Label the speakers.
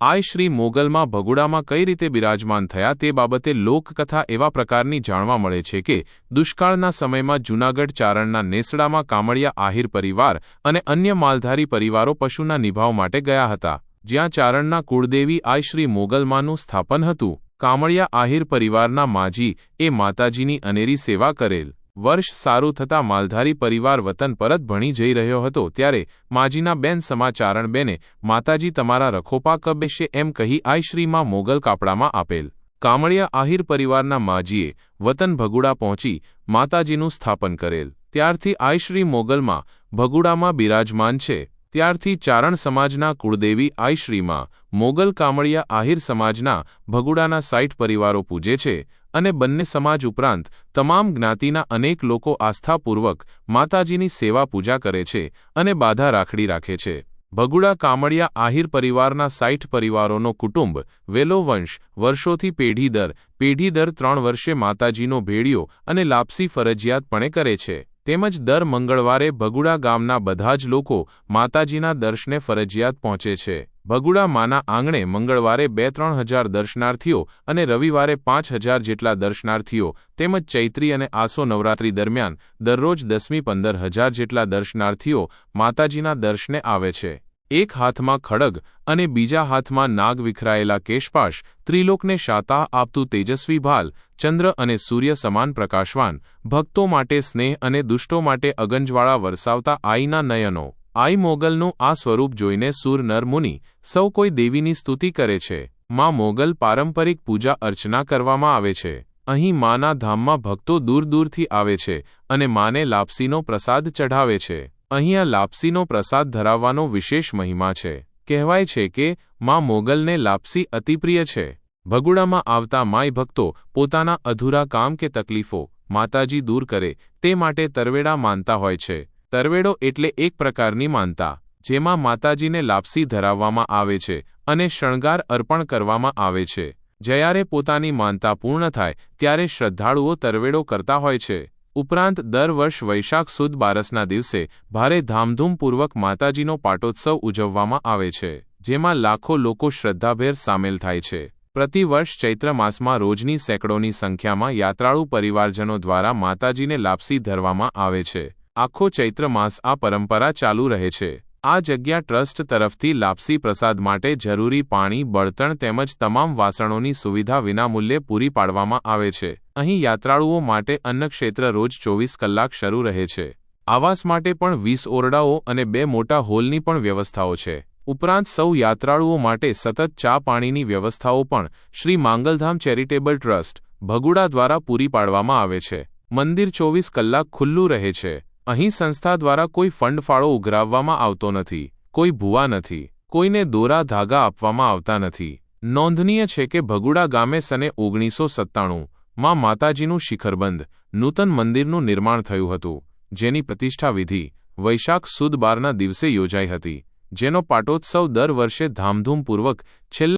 Speaker 1: આય શ્રી મોગલમાં ભગુડામાં કઈ રીતે બિરાજમાન થયા તે બાબતે લોકકથા એવા પ્રકારની જાણવા મળે છે કે, દુષ્કાળના સમયમાં જૂનાગઢ ચારણના નેસડામાં કામળિયા આહિર પરિવાર અને અન્ય માલધારી પરિવારો પશુના નિભાવ માટે ગયા હતા, જ્યાં ચારણના કુળદેવી આય શ્રી મોગલમાનું સ્થાપન હતું. કામળિયા આહિર પરિવારના માજી એ માતાજીની અનેરી સેવા કરેલ. વર્ષ સારું થતાં માલધારી પરિવાર વતન પરત ભણી જઈ રહ્યો હતો ત્યારે માજીના બેન સમાચારણ બેને માતાજી તમારા રખોપા કબેશે એમ કહી આઈશ્રીમાં મોગલ કાપડામાં આપેલ. કામળિયા આહિર પરિવારના માજીએ વતન ભગુડા પહોંચી માતાજીનું સ્થાપન કરેલ. ત્યારથી આઈશ્રી મોગલમાં ભગુડામાં બિરાજમાન છે. ત્યારથી ચારણ સમાજના કુળદેવી આઈશ્રીમાં, મોગલ કામળિયા આહિર સમાજના ભગુડાના સાઈઠ પરિવારો પૂજે છે અને બંને સમાજ ઉપરાંત તમામ જ્ઞાતિના અનેક લોકો આસ્થાપૂર્વક માતાજીની સેવા પૂજા કરે છે અને બાધા રાખડી રાખે છે. ભગુડા કામળિયા આહિર પરિવારના સાઈઠ પરિવારોનો કુટુંબ, વેલો વંશ, વર્ષોથી પેઢી દર પેઢી દર ત્રણ વર્ષે માતાજીનો ભેડિયો અને લાપસી ફરજિયાતપણે કરે છે. તેમજ દર મંગળવારે ભગુડા ગામના બધા જ લોકો માતાજીના દર્શને ફરજિયાત પહોંચે છે. ભગુડા માના આંગણે મંગળવારે બે ત્રણ હજાર દર્શનાર્થીઓ અને રવિવારે પાંચ હજાર જેટલા દર્શનાર્થીઓ તેમજ ચૈત્રી અને આસો નવરાત્રી દરમિયાન દરરોજ દસમી પંદર હજાર જેટલા દર્શનાર્થીઓ માતાજીના દર્શને આવે છે. એક હાથમાં ખડગ અને બીજા હાથમાં નાગ વિખરાયેલા કેશપાશ ત્રિલોકને શાતા આપતું તેજસ્વી ભાલ, ચંદ્ર અને સૂર્ય સમાન પ્રકાશવાન, ભક્તો માટે સ્નેહ અને દુષ્ટો માટે અગંજવાળા વરસાવતા આઈના નયનો. આઈ મોગલનું આ સ્વરૂપ જોઈને સુર નર મુનિ, સૌ કોઈ દેવીની સ્તુતિ કરે છે. માં મોગલ પારંપરિક પૂજા અર્ચના કરવામાં આવે છે. અહીં માના ધામમાં ભક્તો દૂર દૂરથી આવે છે અને માને લાપસીનો પ્રસાદ ચઢાવે છે. અહીંયા લાપસીનો પ્રસાદ ધરાવવાનો વિશેષ મહિમા છે. કહેવાય છે કે, માં મોગલને લાપસી અતિપ્રિય છે. ભગુડામાં આવતા માય ભક્તો પોતાના અધૂરા કામ કે તકલીફો માતાજી દૂર કરે તે માટે તરવેડા માનતા હોય છે. તરવેડો એટલે એક પ્રકારની માનતા, જેમાં માતાજીને લાપસી ધરાવવામાં આવે છે અને શણગાર અર્પણ કરવામાં આવે છે. જયારે પોતાની માનતા પૂર્ણ થાય, ત્યારે શ્રદ્ધાળુઓ તરવેડો કરતા હોય છે. ઉપરાંત દર વર્ષ વૈશાખ સુદ બારસના દિવસે ભારે ધામધૂમપૂર્વક માતાજીનો પાટોત્સવ ઉજવવામાં આવે છે, જેમાં લાખો લોકો શ્રદ્ધાભેર સામેલ થાય છે. પ્રતિવર્ષ ચૈત્ર માસમાં રોજની સેંકડોની સંખ્યામાં યાત્રાળુ પરિવારજનો દ્વારા માતાજીને લાપસી ધરવામાં આવે છે. આખો ચૈત્ર માસ આ પરંપરા ચાલુ રહે છે. આ જગ્યા ટ્રસ્ટ તરફથી લાપસી પ્રસાદ માટે જરૂરી પાણી, બળતણ તેમજ તમામ વાસણોની સુવિધા વિનામૂલ્યે પૂરી પાડવામાં આવે છે. અહીં યાત્રાળુઓ માટે અન્નક્ષેત્ર રોજ ચોવીસ કલાક શરૂ રહે છે. આવાસ માટે પણ વીસ ઓરડાઓ અને બે મોટા હોલની પણ વ્યવસ્થાઓ છે. ઉપરાંત સૌ યાત્રાળુઓ માટે સતત ચા પાણીની વ્યવસ્થાઓ પણ શ્રી માંગલધામ ચેરિટેબલ ટ્રસ્ટ, ભગુડા દ્વારા પૂરી પાડવામાં આવે છે. મંદિર ચોવીસ કલાક ખુલ્લું રહે છે. અહીં સંસ્થા દ્વારા કોઈ ફંડ ફાળો ઉઘરાવવામાં આવતો નથી, કોઈ ભૂવા નથી, કોઈને દોરા ધાગા આપવામાં આવતા નથી. નોંધનીય છે કે ભગુડા ગામે સને ઓગણીસો સત્તાણું માં માતાજીનું શિખરબંધ, નૂતન મંદિરનું નિર્માણ થયું હતું, જેની પ્રતિષ્ઠા વિધિ વૈશાખ સુદ બારના દિવસે યોજાઈ હતી, જેનો પાટોત્સવ દર વર્ષે ધામધૂમપૂર્વક છેલ્લા